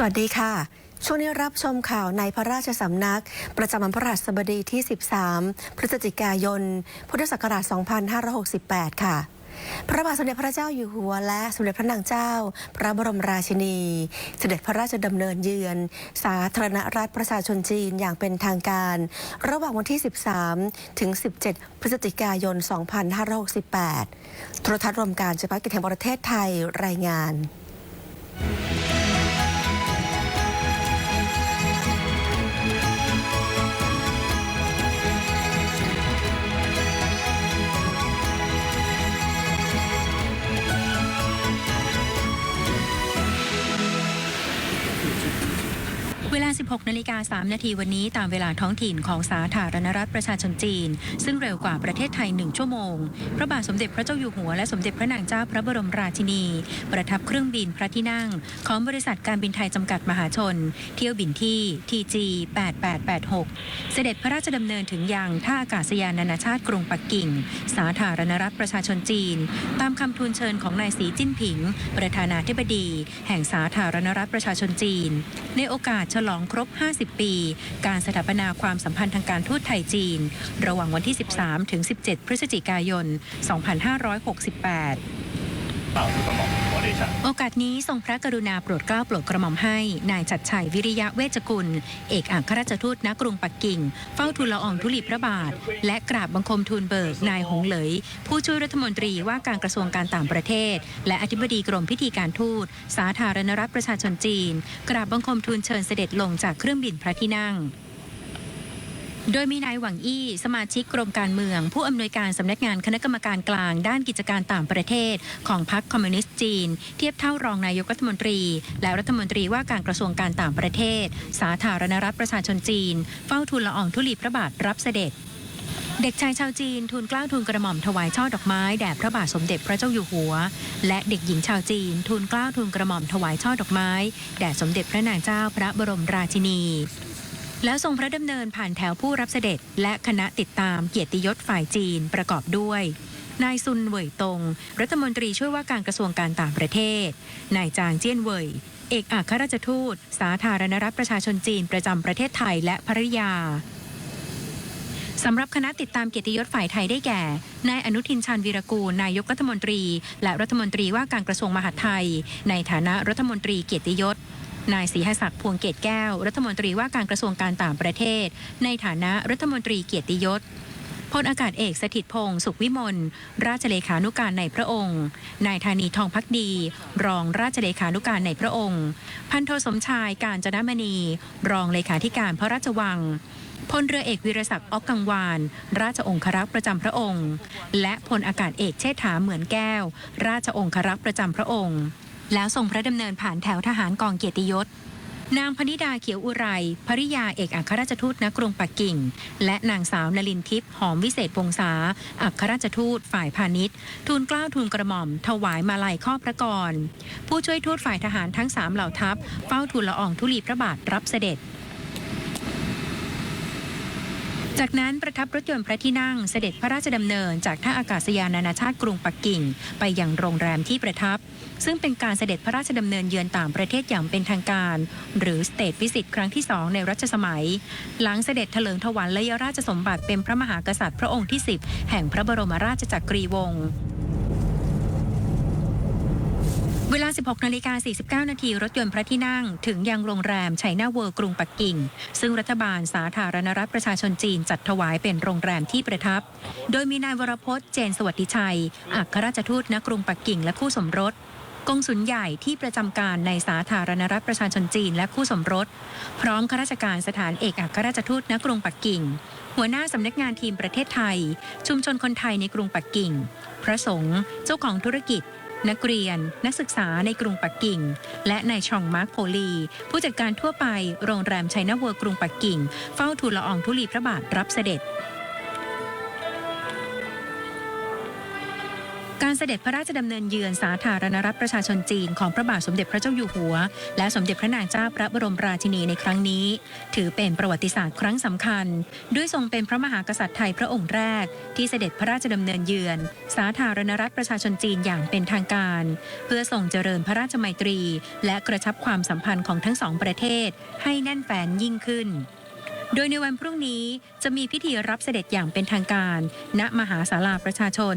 สวัสดีค่ะ ช่วงนี้รับชมข่าวในพระราชสำนัก ประจำวันพระราชบดีที่ 13 พฤศจิกายน พุทธศักราช 2568 ค่ะพระบาทสมเด็จพระเจ้าอยู่หัวและสมเด็จพระนางเจ้า พระบรมราชินี เสด็จพระราชดำเนินเยือน สาธารณรัฐประชาชนจีนอย่างเป็นทางการ ระหว่างวันที่ 13 ถึง 17 พฤศจิกายน 2568 โทรทัศน์รวมการเฉพาะกิจแห่งประเทศไทยรายงาน 16นาฬิกา3นาทีวันนี้ตามเวลาท้องถิ่นของสาธารณรัฐประชาชนจีน ซึ่งเร็วกว่าประเทศไทย 1 ชั่วโมง พระบาทสมเด็จพระเจ้าอยู่หัวและสมเด็จพระนางเจ้าพระบรมราชินี ประทับเครื่องบินพระที่นั่ง ของบริษัทการบินไทยจำกัดมหาชน เที่ยวบินที่ TG 8886 เสด็จพระราชดำเนินถึงยังท่าอากาศยานนานาชาติกรุงปักกิ่ง สาธารณรัฐประชาชนจีน ตามคำทูลเชิญของนายสีจิ้นผิง ประธานาธิบดี แห่งสาธารณรัฐประชาชนจีน ในโอกาสฉลองครรบ 50 ปี การสถาปนาความสัมพันธ์ทางการทูตไทยจีน ระหว่างวันที่ 13 ถึง 17 พฤศจิกายน 2568 ล่าทุกกระหม่อมขอเดชะโอกาสนี้ทรงพระกรุณาโปรดเกล้าโปรดกระหม่อมให้ นายจัดชัยวิริยะเวชกุล เอกอัครราชทูตณกรุงปักกิ่ง เฝ้าทูลละอองธุลีพระบาท และกราบบังคมทูลเบิก นายหงเหลย ผู้ช่วยรัฐมนตรีว่าการกระทรวงการต่างประเทศ และอธิบดีกรมพิธีการทูต สาธารณรัฐประชาชนจีน กราบบังคมทูลเชิญเสด็จลงจากเครื่องบินพระที่นั่ง โดยมีนายหวังอี้ สมาชิกกรมการเมือง ผู้อำนวยการสำนักงานคณะกรรมการกลาง ด้านกิจการต่างประเทศ ของพรรคคอมมิวนิสต์จีน เทียบเท่ารองนายกรัฐมนตรี และรัฐมนตรีว่าการกระทรวงการต่างประเทศ สาธารณรัฐประชาชนจีน เฝ้าทูลละอองธุลีพระบาทรับเสด็จเด็กชายชาวจีนทูลเกล้าทูลกระหม่อมถวายช่อดอกไม้แด่พระบาทสมเด็จพระเจ้าอยู่หัว และเด็กหญิงชาวจีนทูลเกล้าทูลกระหม่อมถวายช่อดอกไม้แด่สมเด็จพระนางเจ้าพระบรมราชินี แล้วทรงพระดำเนินผ่านแถวผู้รับเสด็จ และคณะติดตามเกียรติยศฝ่ายจีนประกอบด้วย นายซุนเหวยตง รัฐมนตรีช่วยว่าการกระทรวงการต่างประเทศ นายจางเจี้ยนเหวย เอกอัครราชทูต สาธารณรัฐประชาชนจีนประจำประเทศไทยและภริยาสำหรับคณะติดตามเกียรติยศฝ่ายไทยได้แก่ นายอนุทินชาญวีรกูล นายกรัฐมนตรี และรัฐมนตรีว่าการกระทรวงมหาดไทย ในฐานะรัฐมนตรีเกียรติยศ นายศรีหศักดิ์พวงเกตแก้ว รัฐมนตรีว่าการกระทรวงการต่างประเทศ ในฐานะรัฐมนตรีเกียรติยศพลอากาศเอกสถิตพงศ์สุขวิมลราชเลขานุการในพระองค์ นายธานีทองพักดี รองราชเลขานุการในพระองค์ พันโทสมชายการจนมณี รองเลขาธิการพระราชวังพลเรือเอกวิรศักดิ์ออกกังวาน ราชองครักษ์ประจำพระองค์ และพลอากาศเอกเชษฐาเหมือนแก้ว ราชองครักษ์ประจำพระองค์ แล้วส่งพระดำเนินผ่านแถวทหารกองเกียรติยศ นางพนิดาเขียวอุไรภริยาเอกอัครราชทูตณกรุงปักกิ่ง และนางสาวนลินทิพย์หอมวิเศษวงศาอัครราชทูตฝ่ายพาณิชย์ทูลเกล้าทูลกระหม่อม ถวายมาลัยข้อพระกร ผู้ช่วยทูตฝ่ายทหารทั้งสามเหล่าทัพ เฝ้าทูลละอองธุลีพระบาทรับเสด็จ จากนั้นประทับรถยนต์พระที่นั่งเสด็จพระราชดำเนินจากท่าอากาศยานนานาชาติกรุงปักกิ่ง ไปยังโรงแรมที่ประทับ ซึ่งเป็นการเสด็จพระราชดำเนินเยือนต่างประเทศอย่างเป็นทางการ หรือสเตทวิสิตครั้งที่สองในรัชสมัย หลังเสด็จเถลิงถวัลยราชสมบัติเป็นพระมหากษัตริย์พระองค์ที่ 10 แห่งพระบรมราชจักรีวงศ์ เวลา 16นาฬิกา49 นาทีรถยนต์พระที่นั่ง ถึงยังโรงแรมไชน่าเวิร์กรุงปักกิ่ง ซึ่งรัฐบาลสาธารณรัฐประชาชนจีนจัดถวายเป็นโรงแรมที่ประทับ โดยมีนายวรพจน์เจนสวัสดิชัย อัครราชทูตณกรุงปักกิ่งและคู่สมรสกงสุลใหญ่ที่ประจำการในสาธารณรัฐประชาชนจีนและคู่สมรส พร้อมข้าราชการสถานเอกอัครราชทูตณกรุงปักกิ่ง หัวหน้าสำนักงานทีมประเทศไทย ชุมชนคนไทยในกรุงปักกิ่ง พระสงฆ์เจ้าของธุรกิจ นักเรียน นักศึกษาในกรุงปักกิ่ง และนายชองมาร์คโพลี ผู้จัดการทั่วไปโรงแรมไชน่าเวิร์กรุงปักกิ่ง เฝ้าทูลละอองธุลีพระบาทรับเสด็จ การเสด็จพระราชดำเนินเยือนสาธารณรัฐประชาชนจีนของพระบาทสมเด็จพระเจ้าอยู่หัว และสมเด็จพระนางเจ้าพระบรมราชินีในครั้งนี้ ถือเป็นประวัติศาสตร์ครั้งสำคัญ ด้วยทรงเป็นพระมหากษัตริย์ไทยพระองค์แรก ที่เสด็จพระราชดำเนินเยือน สาธารณรัฐประชาชนจีนอย่างเป็นทางการ เพื่อส่งเจริญพระราชมัยตรี และกระชับความสัมพันธ์ของทั้งสองประเทศ ให้แน่นแฟนยิ่งขึ้นโดยในวันพรุ่งนี้จะมีพิธีรับเสด็จอย่างเป็นทางการ ณ มหาศาลาประชาชน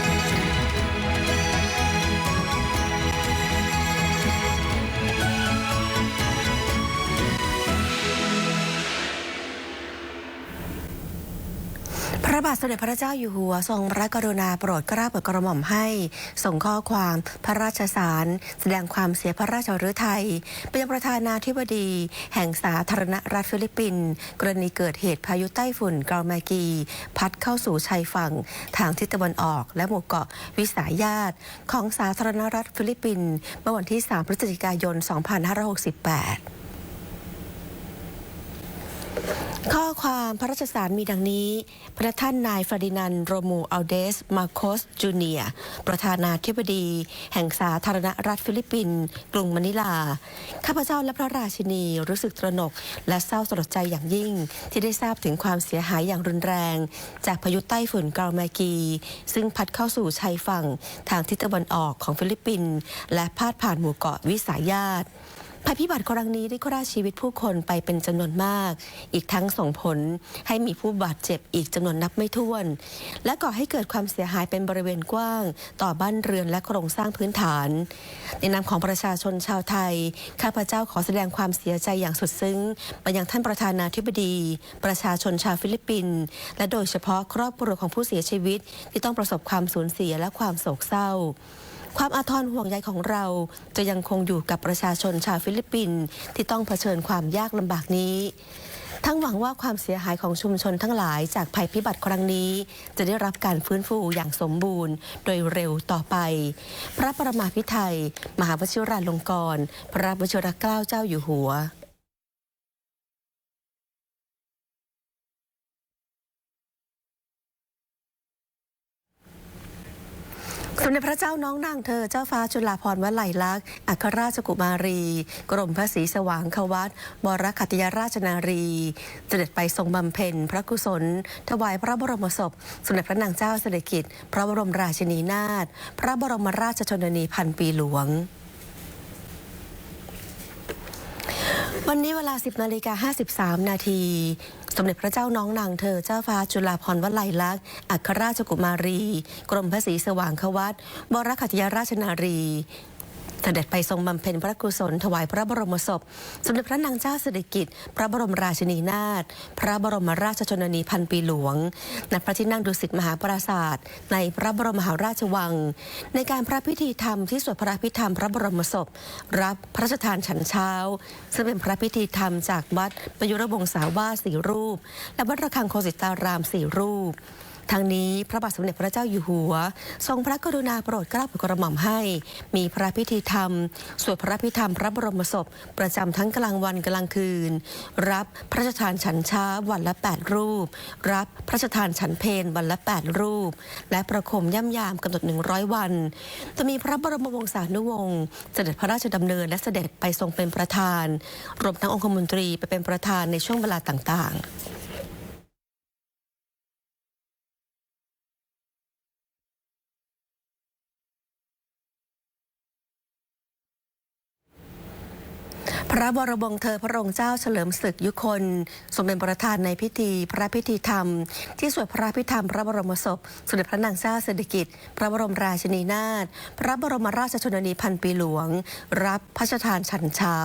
ระบาทสมเด็จพระเจ้าอยู่หัว ทรงพระกรุณาโปรดกล้าโปรดกระหม่อมให้ ส่งข้อความพระราชสาร แสดงความเสียพระราชฤทัยไปยังประธานาธิบดี แห่งสาธารณรัฐฟิลิปปินส์กรณีเกิดเหตุพายุไต้ฝุ่นกาลมากี พัดเข้าสู่ชายฝั่ง ทางทิศตะวันออก และหมู่เกาะวิสาญาตของสาธารณรัฐฟิลิปปินส์เมื่อวันที่ 3 พฤศจิกายน 2568 ข้ อความพระราชสารมีดังนี้ พระท่านนายฟาดินันโรมูอัลเดส มาโคส จูเนียประธานาธิบดี แห่งสาธารณรัฐฟิลิปปินส์กรุงมะนิลา ข้าพเจ้าและพระราชินีรู้สึกตระหนก และเศร้าสลดใจอย่างยิ่ง ที่ได้ทราบถึงความเสียหายอย่างรุนแรง จากพายุไต้ฝุ่นกาลมากี ซึ่งพัดเข้าสู่ชายฝั่งทางทิศตะวันออกของฟิลิปปินส์และพาดผ่านหมู่เกาะวิสาญาต ภัยพิบัติครั้งนี้ได้ฆ่าชีวิตผู้คนไปเป็นจำนวนมาก อีกทั้งส่งผลให้มีผู้บาดเจ็บอีกจำนวนนับไม่ถ้วน และก่อให้เกิดความเสียหายเป็นบริเวณกว้าง ต่อบ้านเรือนและโครงสร้างพื้นฐาน ในนามของประชาชนชาวไทย ข้าพเจ้าขอแสดงความเสียใจอย่างสุดซึ้งไปยังท่านประธานาธิบดี ประชาชนชาวฟิลิปปินส์และโดยเฉพาะครอบครัวของผู้เสียชีวิต ที่ต้องประสบความสูญเสียและความโศกเศร้า ความอาทรห่วงใยของเราจะยังคงอยู่กับประชาชนชาวฟิลิปปินส์ที่ต้องเผชิญความยากลำบากนี้ ทั้งหวังว่าความเสียหายของชุมชนทั้งหลายจากภัยพิบัติครั้งนี้ จะได้รับการฟื้นฟูอย่างสมบูรณ์ โดยเร็วต่อไป พระประมาพิไทย มหาวชิราลงกรณ์พระวชิรเกล้าเจ้าอยู่หัว สมเด็จพระเจ้าน้องนางเธอเจ้าฟ้าจุฬาภรณ์วลัยลักษณ์อัครราชกุมารี กรมพระศรีสว่างควัตบรคัตยราชนารี เสด็จไปทรงบำเพ็ญพระกุศล ถวายพระบรมศพ สมเด็จพระนางเจ้าสิริกิติ์พระบรมราชินีนาถพระบรมราชชนนีพันปีหลวง วันนี้เวลา 10นาฬิกา53 นาที สมเด็จพระเจ้าน้องนางเธอเจ้าฟ้าจุฬาภรณ์วลัยลักษณ์ อัครราชกุมารี กรมพระศรีสว่างควัตบรคัตยราชนารี เสด็จไปทรงบำเพ็ญพระกุศลถวายพระบรมศพ สมเด็จพระนางเจ้าสิริกิติ์พระบรมราชินีนาถพระบรมราชชนนีพันปีหลวงณพระที่นั่งดุสิตมหาปราศาสตร์ในพระบรมมหาราชวัง ในการพระพิธีธรรมที่สวดพระพิธรรมพระบรมศพ รับพระราชทานฉันเช้า ซึ่งเป็นพระพิธีธรรมจากวัดประยุรวงศาวาสสี่รูป และวัดระฆังโคสิตารามสี่รูป ทั้งนี้พระบาทสมเด็จพระเจ้าอยู่หัว ทรงพระกรุณาโปรดเกล้าโปรดกระหม่อมให้ มีพระพิธีธรรม สวดพระพิธรรมพระบรมศพ ประจำทั้งกลางวันกลางคืน รับพระราชทานฉันเช้าวันละ 8 รูป รับพระราชทานฉันเพลวันละ 8 รูป และประคมย่ำยามกำหนด 100 วัน จะมีพระบรมวงศานุวงศ์เสด็จพระราชดำเนินและเสด็จไปทรงเป็นประธาน รวมทั้งองคมนตรีไปเป็นประธานในช่วงเวลาต่างๆ พระบรมวงศ์เธอพระองค์เจ้าเฉลิมศึกยุคน สมเป็นประธานในพิธี พระพิธีธรรม ที่สวดพระพิธรรม พระบรมศพสมเด็จพระนางเจ้าสิริกิติ์พระบรมราชินีนาถพระบรมราชชนนีพันปีหลวง รับพระราชทานฉันเช้า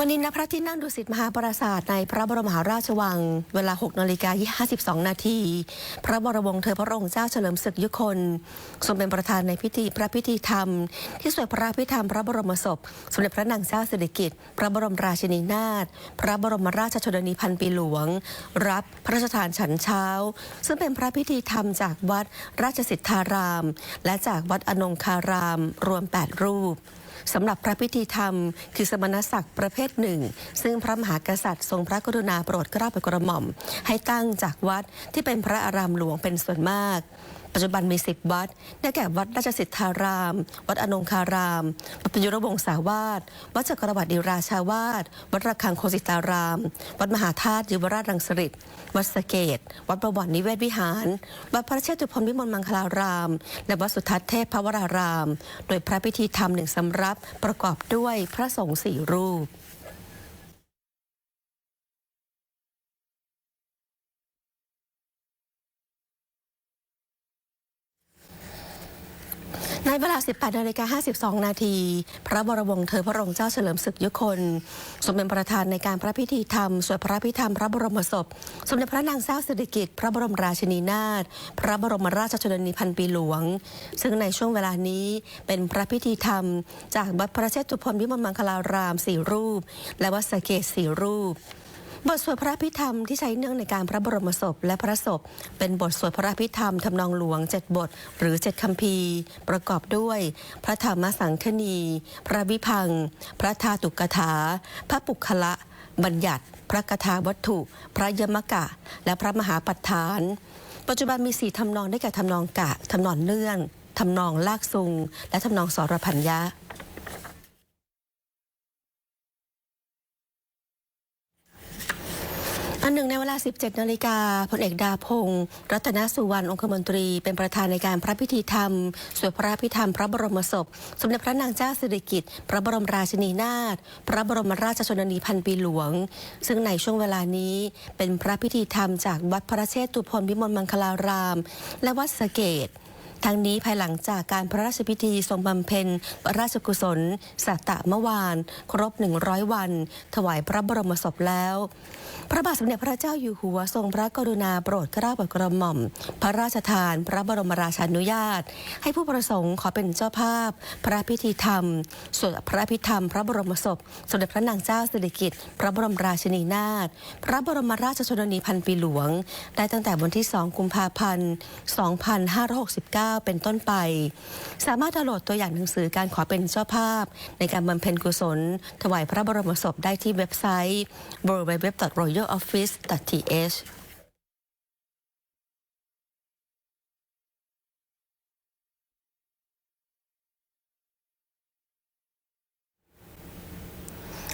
วันนี้ณพระที่นั่งดุสิตมหาปราสาทในพระบรมมหาราชวัง เวลา 6นาฬิกา52 นาที พระบรมวงศ์เธอพระองค์เจ้าเฉลิมศึกยุคนทรงเป็นประธานในพิธีพระพิธีธรรม ที่สวดพระพิธรรมพระบรมศพ สมเด็จพระนางเจ้าสิริกิติ์พระบรมราชินีนาถพระบรมราชชนนีพันปีหลวง รับพระราชทานฉันเช้า ซึ่งเป็นพระพิธีธรรมจากวัดราชสิทธาราม และจากวัดอนงคาราม รวม 8 รูป สำหรับพระพิธีธรรม คือสมณศักดิ์ประเภทหนึ่ง ซึ่งพระมหากษัตริย์ ทรงพระกรุณาโปรดเกล้าโปรดกระหม่อม ให้ตั้งจากวัดที่เป็นพระอารามหลวงเป็นส่วนมาก ปัจจุบันมี 10 วัด ได้แก่วัดราชสิทธาราม วัดอนงคาราม วัดปิยุรวงศาวาส วัดจักรวรรดิราชาวาส วัดระฆังโคสิตาราม วัดมหาธาตุยุวราชรังสฤษวัดสเกต วัดประวัตินิเวศวิหาร วัดพระเชตุพนวิมลมังคลาราม และวัดสุทัศน์เทพพระวราราม โดยพระพิธีธรรมหนึ่งสำรับประกอบด้วยพระสงฆ์สี่รูป ในเวลา 18นาฬิกา52 นาที พระบรมวงศ์เธอพระองค์เจ้าเฉลิมศึกยุคนทรงเป็นประธานในการพระพิธีธรรม สวดพระพิธรรมพระบรมศพ สมเด็จพระนางเจ้าสิริกิติ์พระบรมราชินีนาถ พระบรมราชชนนีพันปีหลวง ซึ่งในช่วงเวลานี้เป็นพระพิธีธรรม จากวัดพระเชตุพนวิมลมังคลารามสี่รูป และวัดสเกตสี่รูป บทสวดพระพิธรรมที่ใช้เนื่องในการพระบรมศพและพระศพ เป็นบทสวดพระพิธรรมทำนองหลวงเจ็ดบท หรือเจ็ดคำพีร์ ประกอบด้วย พระธรรมสังคณี พระวิพัง พระธาตุกถา พระปุคละ บัญญัติ พระกถาวัตถุ พระยมกะ และพระมหาปัฏฐาน ปัจจุบันมีสี่ทำนองได้แก่ทำนองกะทำนองเนื่องทำนองลากซุง และทำนองสรพัญญะ อัน หนึ่งในเวลา 17 นาฬิกาพลเอกดาพงศ์รัตนสุวรรณองคมนตรี เป็นประธานในการพระพิธีธรรม สวดพระพิธรรม พระบรมศพ สมเด็จพระนางเจ้าสิริกิติ์พระบรมราชินีนาถพระบรมราชชนนีพันปีหลวง ซึ่งในช่วงเวลานี้เป็นพระพิธีธรรมจากวัดพระเชตุพนวิมลมังคลาราม และวัดสะเกต ทั้งนี้ภายหลังจากการพระราชพิธีทรงบำเพ็ญพระราชกุศล สัตตะเมื่อวาน ครบ 100 วัน ถวายพระบรมศพแล้ว พระบาทสมเด็จพระเจ้าอยู่หัวทรงพระกรุณาโปรดเกล้าโปรดกระหม่อม พระราชทาน พระบรมราชานุญาต ให้ผู้ประสงค์ขอเป็นเจ้าภาพ พระพิธีธรรมสวดพระพิธรรม พระบรมศพ สมเด็จพระนางเจ้าสิริกิติ์พระบรมราชินีนาถพระบรมราชชนนีพันปีหลวง ได้ตั้งแต่วันที่ 2 กุมภาพันธ์ 2569เป็นต้นไป สามารถดาวน์โหลดตัวอย่างหนังสือการขอเป็นเจ้าภาพ ในการบำเพ็ญกุศล ถวายพระบรมศพได้ที่เว็บไซต์ www.royaloffice.th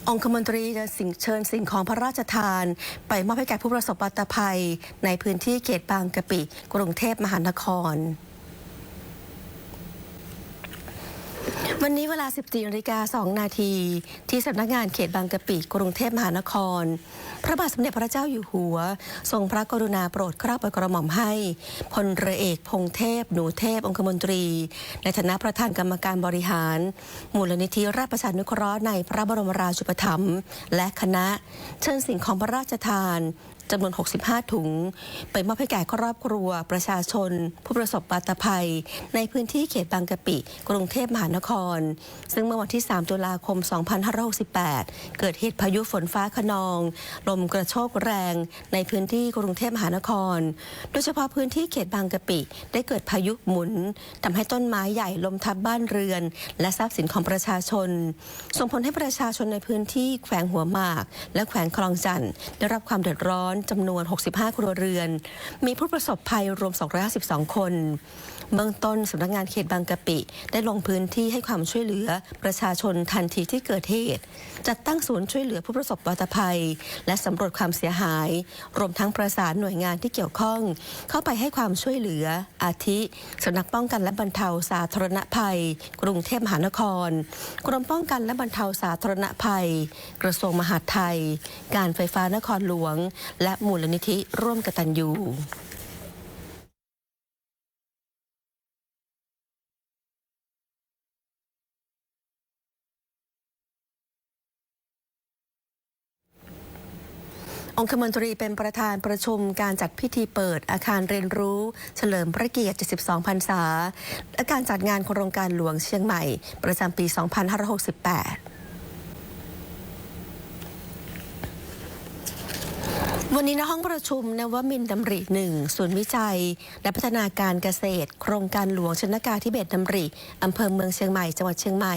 องคมนตรีจะสิ่งเชิญสิ่งของพระราชทาน ไปมอบให้แก่ผู้ประสบปัตภัย ในพื้นที่เขตบางกะปิ กรุงเทพมหานคร วันนี้เวลา 14นาฬิกา2นาทีที่สำนักงานเขตบางกะปิกรุงเทพมหานคร พระบาทสมเด็จพระเจ้าอยู่หัว ทรงพระกรุณาโปรดเกล้าโปรดกระหม่อมให้พลเรือเอกพงเทพ หนูเทพ องคมนตรี ในฐานะประธานกรรมการบริหาร มูลนิธิราชประชานุเคราะห์ในพระบรมราชูปถัมภ์และคณะ เชิญสิ่งของพระราชทาน จำนวน 65 ถุง ไปมอบให้แก่ครอบครัว ประชาชน ผู้ประสบปัตภัย ในพื้นที่เขตบางกะปิ กรุงเทพมหานคร ซึ่งเมื่อวันที่ 3 ตุลาคม 2568 เกิดเหตุพายุฝนฟ้าขนอง ลมกระโชกแรงในพื้นที่กรุงเทพมหานคร โดยเฉพาะพื้นที่เขตบางกะปิ ได้เกิดพายุหมุนทำให้ต้นไม้ใหญ่ล้มทับบ้านเรือน และทรัพย์สินของประชาชน ส่งผลให้ประชาชนในพื้นที่แขวงหัวหมาก และแขวงคลองจันทน์ได้รับความเดือดร้อนจำนวน 65 ครัวเรือน มีผู้ประสบภัยรวม 252 คน เบื้องต้นสำนักงานเขตบางกะปิ ได้ลงพื้นที่ให้ความช่วยเหลือประชาชนทันทีที่เกิดเหตุ จัดตั้งศูนย์ช่วยเหลือผู้ประสบวัตภัย และสำรวจความเสียหาย รวมทั้งประสานหน่วยงานที่เกี่ยวข้อง เข้าไปให้ความช่วยเหลือ อาทิสำนักป้องกันและบรรเทาสาธารณภัย กรุงเทพมหานคร กรมป้องกันและบรรเทาสาธารณภัย กระทรวงมหาดไทย การไฟฟ้านครหลวง และมูลนิธิร่วมกตัญญู องคมนตรีเป็นประธานประชุมการจัดพิธีเปิดอาคารเรียนรู้ เฉลิมพระเกียรติ 72 พรรษา และการจัดงานโครงการหลวงเชียงใหม่ ประจำปี 2568 วันนี้ในห้องประชุมนวมินทร์ดำริหนึ่งศูนย์วิจัย และพัฒนาการเกษตร โครงการหลวงชนกาธิเบศรดำริอำเภอเมืองเชียงใหม่จังหวัดเชียงใหม่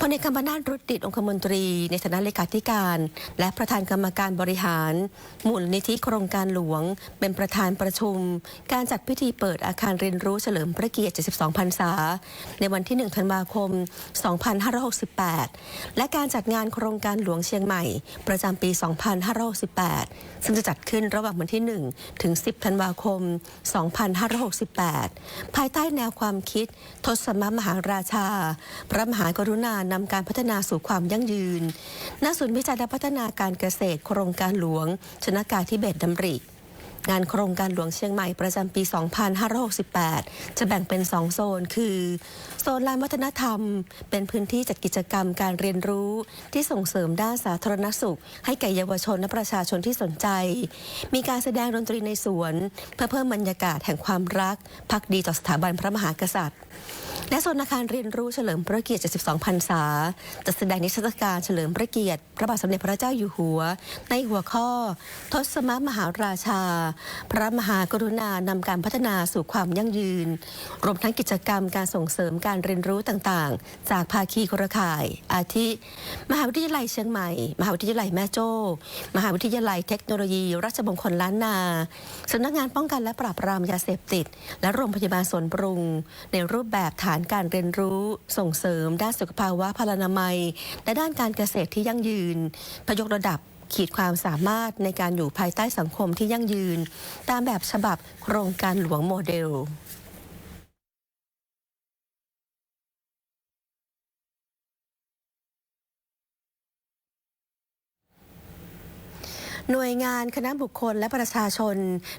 พลเอกกำนาถรุดดิตองคมนตรี ในฐานะเลขาธิการ และประธานกรรมการบริหาร มูลนิธิโครงการหลวง เป็นประธานประชุม การจัดพิธีเปิดอาคารเรียนรู้เฉลิมพระเกียรติ 72 พรรษา ในวันที่ 1 ธันวาคม 2568 และการจัดงานโครงการหลวงเชียงใหม่ ประจำปี 2568ซึ่งจะจัดขึ้นระหว่างวันที่ 1 ถึง 10 ธันวาคม 2568 ภายใต้แนวความคิด ทศมมหาราชา พระมหากรุณานำการพัฒนาสู่ความยั่งยืน ณ ศูนย์วิจัยและพัฒนาการเกษตรโครงการหลวง ชนกาธิเบศดำริ งานโครงการหลวงเชียงใหม่ประจำปี 2568 จะแบ่งเป็น 2 โซน คือ โซนลานวัฒนธรรม เป็นพื้นที่จัดกิจกรรมการเรียนรู้ ที่ส่งเสริมด้านสาธารณสุข ให้แก่เยาวชนและประชาชนที่สนใจ มีการแสดงดนตรีในสวน เพื่อเพิ่มบรรยากาศแห่งความรักพักดีต่อสถาบันพระมหากษัตริย์ และโซนอาคารเรียนรู้เฉลิมพระเกียรติ 72พรรษาจัดแสดงนิทรรศการเฉลิมพระเกียรติ พระบาทสมเด็จพระเจ้าอยู่หัว ในหัวข้อ ทศมมหาราชาพระมหากรุณานำการพัฒนาสู่ความยั่งยืน รวมทั้งกิจกรรมการส่งเสริมการเรียนรู้ต่างๆ จากภาคีเครือข่าย อาทิ มหาวิทยาลัยเชียงใหม่ มหาวิทยาลัยแม่โจ้ มหาวิทยาลัยเทคโนโลยี ราชมงคลล้านนาสำนักงานป้องกันและปราบปรามยาเสพติด และโรงพยาบาลสวนปรุง ในรูปแบบฐานการเรียนรู้ ส่งเสริม ด้านสุขภาวะพลานามัย และด้านการเกษตรที่ยั่งยืนพยกระดับ ขีดความสามารถในการอยู่ภายใต้สังคมที่ยั่งยืน ตามแบบฉบับโครงการหลวงโมเดล หน่วยงานคณะบุคคลและประชาชน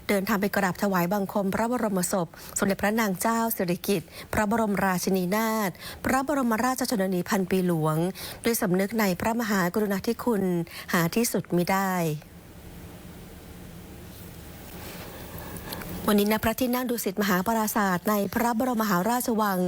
เดินทางไปกราบถวายบังคม พระบรมศพ สมเด็จพระนางเจ้าสิริกิติ์พระบรมราชินีนาถพระบรมราชชนนีพันปีหลวง ด้วยสำนึกในพระมหากรุณาธิคุณหาที่สุดมิได้ วันนี้ณพระที่นั่งดุสิตมหาปราศาสตร์ในพระบรมมหาราชวัง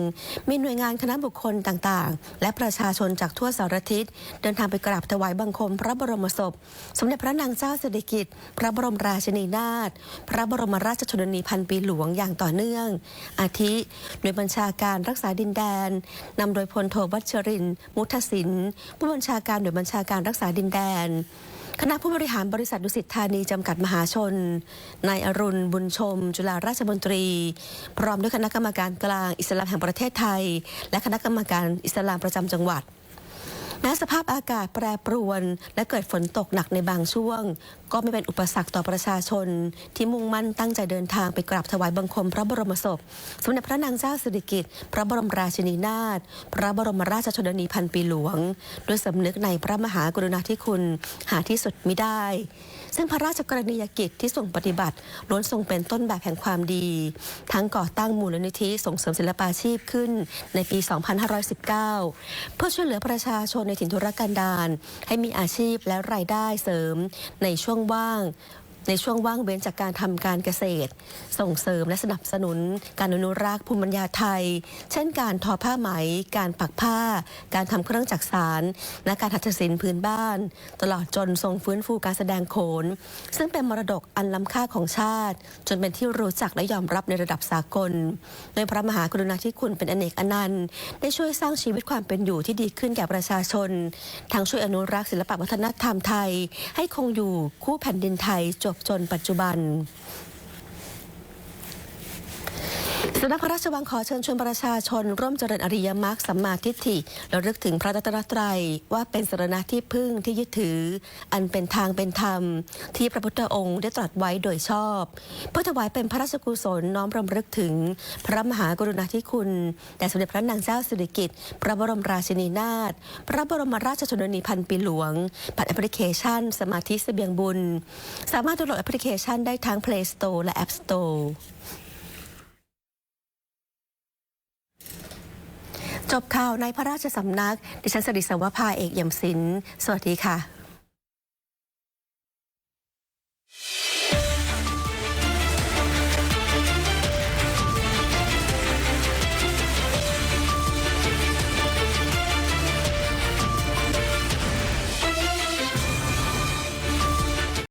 มีหน่วยงานคณะบุคคลต่างๆ และประชาชนจากทั่วสารทิศ เดินทางไปกราบถวายบังคมพระบรมศพ สมเด็จพระนางเจ้าสิริกิติ์พระบรมราชินีนาถพระบรมราชชนนีพันปีหลวงอย่างต่อเนื่อง อาทิหน่วยบัญชาการรักษาดินแดนนำโดยพลโทวัชริน มุทศินผู้บัญชาการหน่วยบัญชาการรักษาดินแดน คณะผู้บริหารบริษัทดุสิตธานีจำกัดมหาชน นายอรุณบุญชม จุฬาราชมนตรี พร้อมด้วยคณะกรรมการกลางอิสลามแห่งประเทศไทย และคณะกรรมการอิสลามประจำจังหวัด แม้สภาพอากาศแปรปรวน และเกิดฝนตกหนักในบางช่วง ก็ไม่เป็นอุปสรรคต่อประชาชน ที่มุ่งมั่นตั้งใจเดินทางไปกราบถวายบังคมพระบรมศพ สมเด็จพระนางเจ้าสิริกิติ์พระบรมราชินีนาถพระบรมราชชนนีพันปีหลวง ด้วยสำนึกในพระมหากรุณาธิคุณหาที่สุดไม่ได้ ซึ่งพระราชกรณียกิจที่ส่งปฏิบัติล้วนทรงเป็นต้นแบบแห่งความดี ทั้งก่อตั้งมูลนิธิส่งเสริมศิลปาชีพขึ้นในปี 2519 เพื่อช่วยเหลือประชาชนในถิ่นทุรกันดารให้มีอาชีพและรายได้เสริมในช่วงว่าง ในช่วงว่างเว้นจากการทำการเกษตร ส่งเสริมและสนับสนุน การอนุรักษ์ภูมิปัญญาไทย เช่นการทอผ้าไหม การปักผ้า การทำเครื่องจักสานและการหัตถศิลป์พื้นบ้าน ตลอดจนทรงฟื้นฟูการแสดงโขน ซึ่งเป็นมรดกอันล้ำค่าของชาติ จนเป็นที่รู้จักและยอมรับในระดับสากลโดยพระมหากรุณาธิคุณเป็นอเนกอนันต์ ได้ช่วยสร้างชีวิตความเป็นอยู่ที่ดีขึ้นแก่ประชาชน ทั้งช่วยอนุรักษ์ศิลปวัฒนธรรมไทย ให้คงอยู่คู่แผ่นดินไทยจบจนปัจจุบัน สำนักพระราชวังขอเชิญชวนประชาชน ร่วมเจริญอริยมรรคสัมมาทิฏฐิและลึกถึงพระรัตนตรัยว่าเป็นสรณะที่พึ่งที่ยึดถือ อันเป็นทางเป็นธรรม ที่พระพุทธองค์ได้ตรัสไว้โดยชอบ เพื่อถวายเป็นพระราชกุศลน้อมรำลึกถึง พระมหากรุณาธิคุณแด่สมเด็จพระนางเจ้าสิริกิติ์พระบรมราชินีนาถพระบรมราชชนนีพันปีหลวงผ่านแอปพลิเคชัน สมาธิสเสบียงบุญ สามารถดาวน์โหลดแอปพลิเคชันได้ทั้ง Play Store และ App Store จบข่าวในพระราชสำนัก ดิฉันสริสวภาเอกเยี่ยมศิลป์สวัสดีค่ะ